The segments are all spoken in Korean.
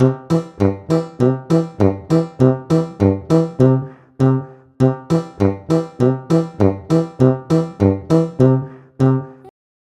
Thank you.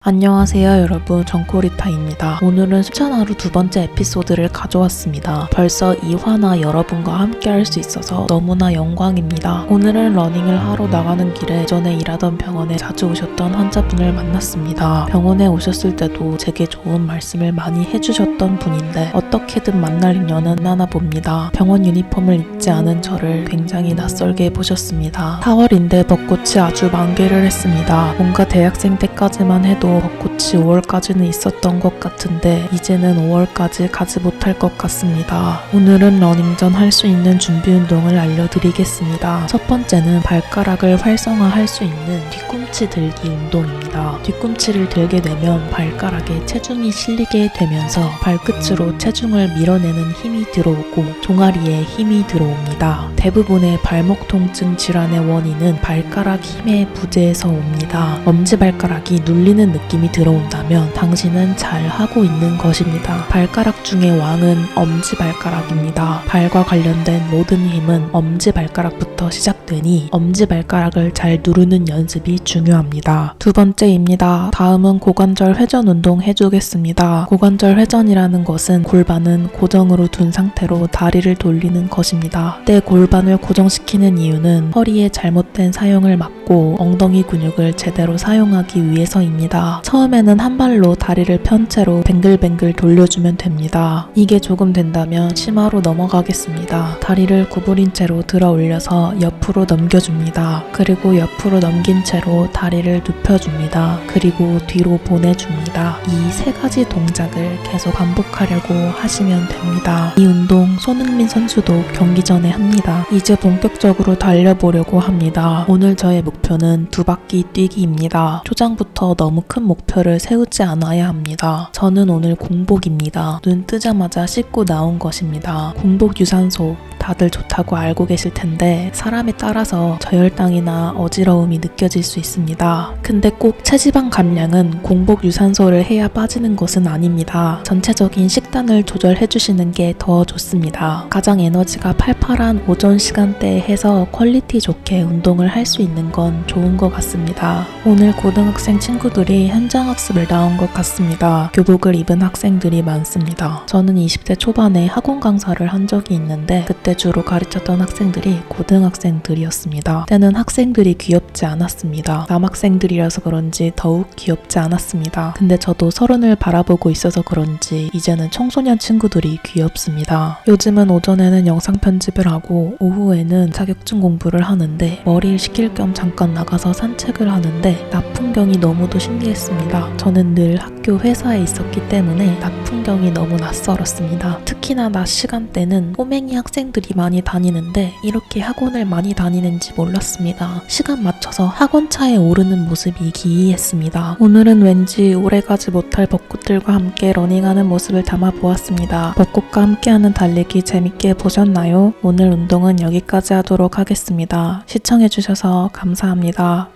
안녕하세요 여러분 정코리타입니다. 오늘은 수찬하루 두 번째 에피소드를 가져왔습니다. 벌써 2화나 여러분과 함께 할 수 있어서 너무나 영광입니다. 오늘은 러닝을 하러 나가는 길에 전에 일하던 병원에 자주 오셨던 환자분을 만났습니다. 병원에 오셨을 때도 제게 좋은 말씀을 많이 해주셨던 분인데 어떻게든 만날 인연은 하나 봅니다. 병원 유니폼을 입지 않은 저를 굉장히 낯설게 보셨습니다. 4월인데 벚꽃이 아주 만개를 했습니다. 뭔가 대학생 때까지만 해도 벚꽃이 5월까지는 있었던 것 같은데 이제는 5월까지 가지 못할 것 같습니다. 오늘은 러닝 전 할 수 있는 준비 운동을 알려드리겠습니다. 첫 번째는 발가락을 활성화할 수 있는 뒤꿈치 들기 운동입니다. 뒤꿈치를 들게 되면 발가락에 체중이 실리게 되면서 발끝으로 체중을 밀어내는 힘이 들어오고 종아리에 힘이 들어옵니다. 대부분의 발목 통증 질환의 원인은 발가락 힘의 부재에서 옵니다. 엄지발가락이 눌리는 느낌이 들어온다면 당신은 잘 하고 있는 것입니다. 발가락 중의 왕은 엄지발가락입니다. 발과 관련된 모든 힘은 엄지발가락부터 시작되니 엄지발가락을 잘 누르는 연습이 중요합니다. 두 번째 입니다. 다음은 고관절 회전 운동 해주겠습니다. 고관절 회전이라는 것은 골반은 고정으로 둔 상태로 다리를 돌리는 것입니다. 때 골반을 고정시키는 이유는 허리의 잘못된 사용을 막고 엉덩이 근육을 제대로 사용하기 위해서입니다. 처음에는 한 발로 다리를 편 채로 뱅글뱅글 돌려주면 됩니다. 이게 조금 된다면 심화로 넘어가겠습니다. 다리를 구부린 채로 들어 올려서 옆으로 넘겨줍니다. 그리고 옆으로 넘긴 채로 다리를 눕혀줍니다. 그리고 뒤로 보내줍니다. 이 세 가지 동작을 계속 반복하려고 하시면 됩니다. 이 운동 손흥민 선수도 경기 전에 합니다. 이제 본격적으로 달려보려고 합니다. 오늘 저의 목표는 두 바퀴 뛰기입니다. 초장부터 너무 큰 목표를 세우지 않아야 합니다. 저는 오늘 공복입니다. 눈 뜨자마자 씻고 나온 것입니다. 공복 유산소 다들 좋다고 알고 계실 텐데 사람에 따라서 저혈당이나 어지러움이 느껴질 수 있습니다. 근데 꼭 체지방 감량은 공복 유산소를 해야 빠지는 것은 아닙니다. 전체적인 식단을 조절해 주시는 게 더 좋습니다. 가장 에너지가 팔팔한 오전 시간대에 해서 퀄리티 좋게 운동을 할 수 있는 건 좋은 것 같습니다. 오늘 고등학생 친구들이 현장 학습을 나온 것 같습니다. 교복을 입은 학생들이 많습니다. 저는 20대 초반에 학원 강사를 한 적이 있는데 그때 주로 가르쳤던 학생들이 고등학생들이었습니다. 때는 학생들이 귀엽지 않았습니다. 남학생들이라서 그런지 더욱 귀엽지 않았습니다. 근데 저도 서른을 바라보고 있어서 그런지 이제는 청소년 친구들이 귀엽습니다. 요즘은 오전에는 영상 편집을 하고 오후에는 자격증 공부를 하는데 머리를 식힐 겸 잠깐 나가서 산책을 하는데 낮 풍경이 너무도 신기했습니다. 저는 늘 학교 회사에 있었기 때문에 낮 풍경이 너무 낯설었습니다. 특히나 낮 시간대는 꼬맹이 학생 들이 많이 다니는데 이렇게 학원을 많이 다니는지 몰랐습니다. 시간 맞춰서 학원차에 오르는 모습이 기이했습니다. 오늘은 왠지 오래가지 못할 벚꽃들과 함께 러닝하는 모습을 담아 보았습니다. 벚꽃과 함께하는 달리기 재밌게 보셨나요? 오늘 운동은 여기까지 하도록 하겠습니다. 시청해주셔서 감사합니다.